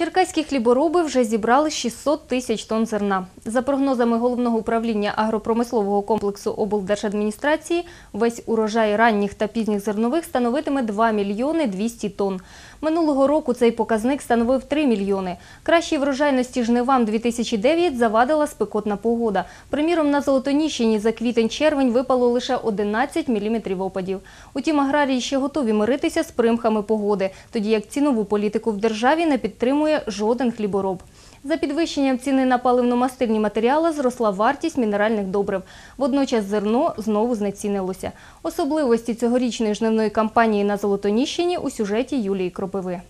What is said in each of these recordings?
Черкаські хлібороби вже зібрали 600 тисяч тонн зерна. За прогнозами головного управління агропромислового комплексу облдержадміністрації, весь урожай ранніх та пізніх зернових становитиме 2 мільйони 200 тонн. Минулого року цей показник становив 3 мільйони. Кращій врожайності жнивам 2009 завадила спекотна погода. Приміром, на Золотоніщині за квітень-червень випало лише 11 міліметрів опадів. Утім, аграрії ще готові миритися з примхами погоди, тоді як цінову політику в державі не підтримує жоден хлібороб. За підвищенням ціни на паливно-мастильні матеріали зросла вартість мінеральних добрив. Водночас зерно знову знецінилося. Особливості цьогорічної жнивної кампанії на Золотоніщині у сюжеті Юлії Кропиви.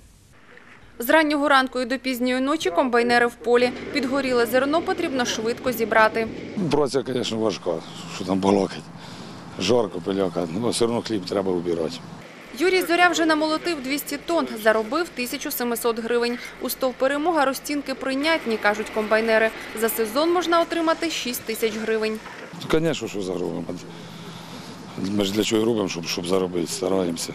З раннього ранку і до пізньої ночі комбайнери в полі. Підгоріле зерно потрібно швидко зібрати. Праця, звісно, важка, що там балакать. Жарко, пиляка, ну все одно хліб треба вбирати. Юрій Зоря вже намолотив 200 тонн, заробив 1700 гривень. У стов перемога розцінки прийнятні, кажуть комбайнери. За сезон можна отримати 6 тисяч гривень. Звісно, що заробимо. Ми ж для чого робимо, щоб, щоб заробити, стараємося.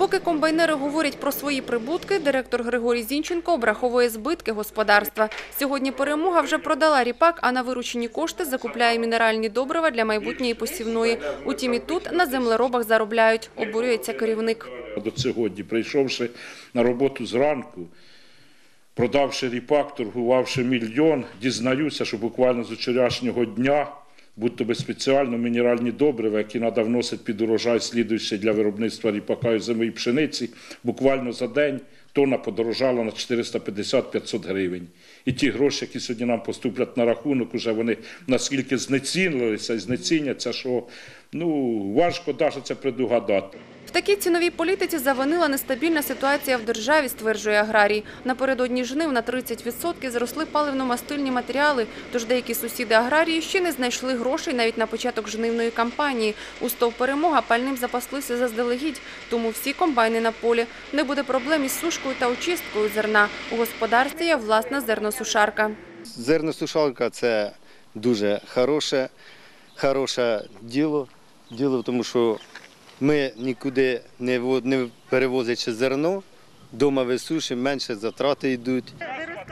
Поки комбайнери говорять про свої прибутки, директор Григорій Зінченко обраховує збитки господарства. Сьогодні перемога вже продала ріпак, а на виручені кошти закупляє мінеральні добрива для майбутньої посівної. Утім, і тут на землеробах заробляють, обурюється керівник. До сьогодні, прийшовши на роботу зранку, продавши ріпак, торгувавши мільйон, дізнаюся, що буквально з вчорашнього дня, будь-то би спеціально мінеральні добрива, які треба вносити під урожай, слідуючи для виробництва ріпака і зими пшениці, буквально за день тонна подорожала на 450-500 гривень. І ті гроші, які сьогодні нам поступлять на рахунок, уже вони наскільки знецінилися і знеціняться, що ну, важко навіть це предугадати. В такій ціновій політиці завинила нестабільна ситуація в державі, стверджує аграрій. Напередодні жнив на 30% зросли паливно-мастильні матеріали, тож деякі сусіди аграрії ще не знайшли грошей навіть на початок жнивної кампанії. У стов перемога пальним запаслися заздалегідь, тому всі комбайни на полі. Не буде проблем із сушкою та очисткою зерна. У господарстві є власна зерносушарка. Зерносушалка це дуже хороше, хороше діло. Діло в тому, що ми нікуди не, во- не перевозячи зерно, вдома висушимо, менше затрати йдуть.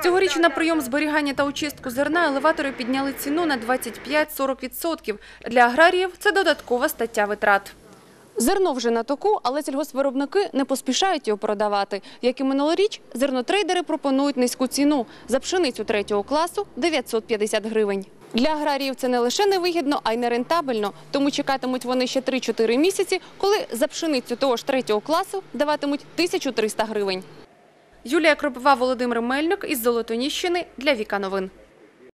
Цьогоріч на прийом зберігання та очистку зерна елеватори підняли ціну на 25-40%. Для аграріїв це додаткова стаття витрат. Зерно вже на току, але сільгоспвиробники не поспішають його продавати. Як і минулоріч, зернотрейдери пропонують низьку ціну. За пшеницю третього класу – 950 гривень. Для аграріїв це не лише невигідно, а й нерентабельно. Тому чекатимуть вони ще 3-4 місяці, коли за пшеницю того ж третього класу даватимуть 1300 гривень. Юлія Кропива, Володимир Мельник із Золотоніщини для Віка Новин.